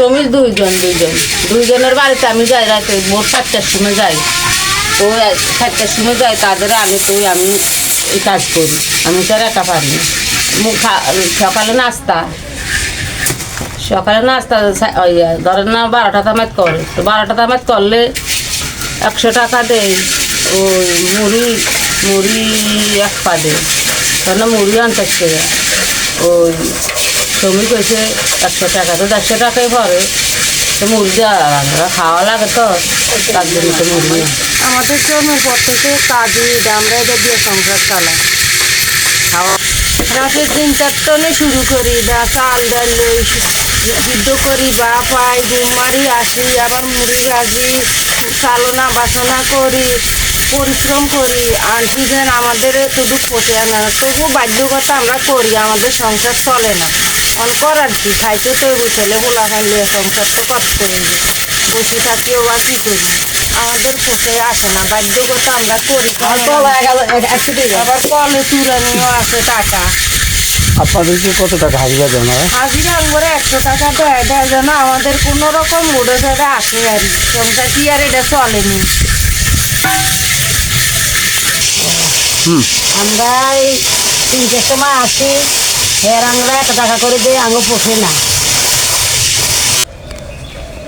শ্রমিক দুইজন দুইজন। দুইজনের বাড়িতে আমি যাই, রাতে ভোর সাতটার সময় যাই। তো সাতটার সময় যাই তাদের আনি তো আমি এই কাজ করি। আমি তো আর একা পারি না। সকালে নাস্তা। সকালে নাস্তা ধরেন না, বারোটা তামাত করে। তো বারোটা তামাত করলে একশো টাকা দেয়। ওই মুড়ি মুড়ি এক পা দেয়। তাহলে মুড়ি আনতাস টাকা। ওই শ্রমিক হয়েছে একশো টাকা তো দেড়শো টাকাই পরে তো দেওয়া খাওয়া লাগে তো, তার জন্য তো নেই। আমাদের জন্য প্রত্যেকে কাজে আমরা এটা দিয়ে সংসার চালাই খাওয়া রাতের দিন চারটনে শুরু করি, বা চাল ডাল সিদ্ধ করি, বা পাই ঘুম মারি, আসি, আবার মুড়ি ভাজি, চালনা বাসনা করি, পরিশ্রম করি। আনটি যেন আমাদের শুধু পোষে না তবু বাধ্যকতা আমরা করি, আমাদের সংসার চলে না। অন করার কি খাইতে তো ছেলে বলা খাইলে সংসার তো হয়ে যায় বসে থাকিও বা কী করি? আমাদের পোষে আসে না বাধ্যকতা আমরা করি আবার কলে তুলানিও আছে টাকা। আপনাদেরকে কত টাকা হাজিরা দেন হয় হাজিরা করে একশো টাকা দেয় দেয় যেন আমাদের কোনো রকম মোড়ে ফেড়ে আসে আর কি। সংসার কি আর এটা চলেনি। আমরা এই তিনটের সময় আসি এর আমরা এক টাকা করে দিই আঙ পোষে না।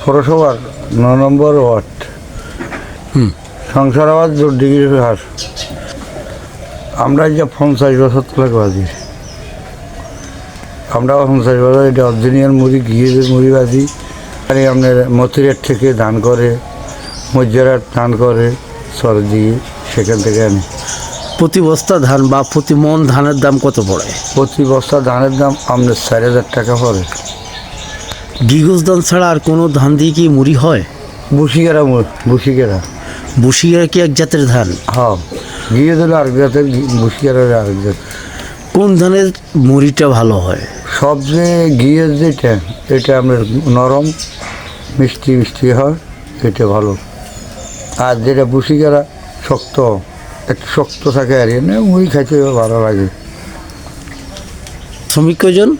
পৌরসভার ন নম্বর ওয়ার্ড। সংসার আবাদ ডিগ্রি হার। আমরা যে পঞ্চাশ বছর তোলাকে বাজি আমরা পঞ্চাশ বছর এটা অরিজিনাল মুড়ি ঘিয়ে মুড়ি বাজি। আর আপনার মতিরের থেকে দান করে মজ্জারার দান করে সর দিয়ে সেখান থেকে আনি প্রতি বস্তা ধান বা প্রতি মন ধানের দাম কত পড়ে? প্রতি বস্তা ধানের দাম আপনার চার হাজার টাকা পড়ে। গিগজ ধান ছাড়া আর কোনো ধান দিয়ে কি মুড়ি হয়? বুসিকেরা বুসিকেরা বসিয়া কি এক জাতের ধান? হ্যাঁ গিয়ে দিল আরেক জাতের বুসিকেরা আরেক জাতের কোন ধানের মুড়িটা ভালো হয়? সবচেয়ে ঘিয়ের যেটা এটা আপনার নরম মিষ্টি মিষ্টি হয় এটা ভালো। আর যেটা বুসিকারা শক্ত। একটু শক্ত থাকে আর এনে মুড়ি খাইতে ভালো লাগে। শ্রমিক কজন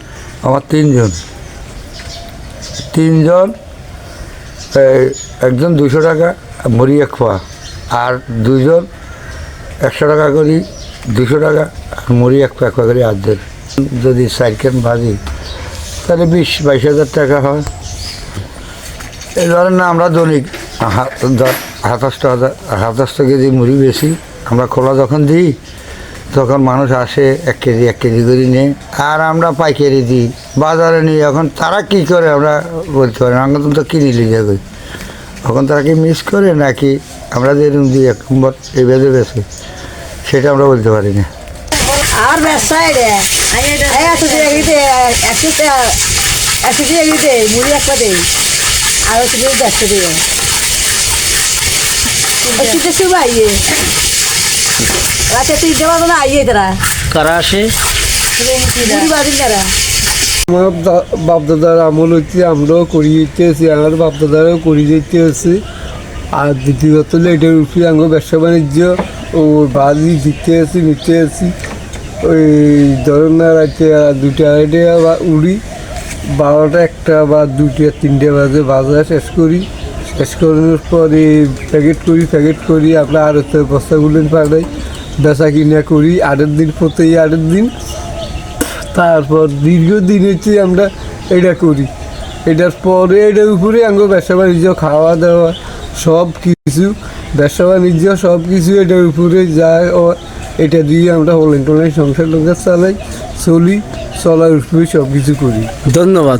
আমার তিনজন। তিনজন একজন দুশো টাকা মুড়ি এক খোয়া আর দুজন একশো টাকা করি দুশো টাকা আর মুড়ি এক পা এক পা করি আর্ধেক যদি সাইকেল ভাজি তাহলে বিশ বাইশ হাজার টাকা হয়। এই ধরেন না আমরা দৈনিক সাতাশটা হাজার সাতাশটা কেজি মুড়ি বেশি। আমরা খোলা যখন দিই তখন মানুষ আসে এক কেজি এক কেজি করে নিয়ে। আর আমরা পাইকারি দিই বাজারে নিই এখন তারা কি করে আমরা বলতে পারি না আমরা তো কিনি নিয়ে যাবে তখন তারা কি মিস করে নাকি আমরা যেরকম দিই এক নম্বর এই বেঁধে বেছে? সেটা আমরা বলতে পারি না। আর ব্যবসায় একশো দিতে মুড়ি একটা দেই আর হচ্ছে দিয়ে দেড়শো টাকা একশো রাতে তিনটে বাজে না আইয়ে তারা কারা আসে? আমার দা- বাপদাদার আমল হচ্ছে আমরাও করি যেতেছি আমার বাপদাদারাও করি যেতেছি আর দ্বিতীয়ত হলো এটার উপরে আমার ব্যবসা বাণিজ্য ও বাজি দিতে আছি নিতে আছি ওই ধরুন না রাতে দুটা আড়াইটে বা উড়ি বারোটা একটা বা দুটা তিনটে বাজে বাজার শেষ করি। করানোর পরে প্যাকেট করি প্যাকেট করি আমরা আর বস্তাগুলো পাঠাই বেচা কিনা করি, আটের দিন প্রতি আটের দিন। তারপর দীর্ঘদিন হচ্ছে আমরা এটা করি। এটার পরে এটার উপরে আমরা ব্যবসা বাণিজ্য, খাওয়া দাওয়া, সব কিছু, ব্যবসা বাণিজ্য, সব কিছু এটার উপরে যায় এটা দিয়ে আমরা হলেন টলেন সংসার টংসার চালাই, চলি, চলার উপরে সব কিছু করি। ধন্যবাদ।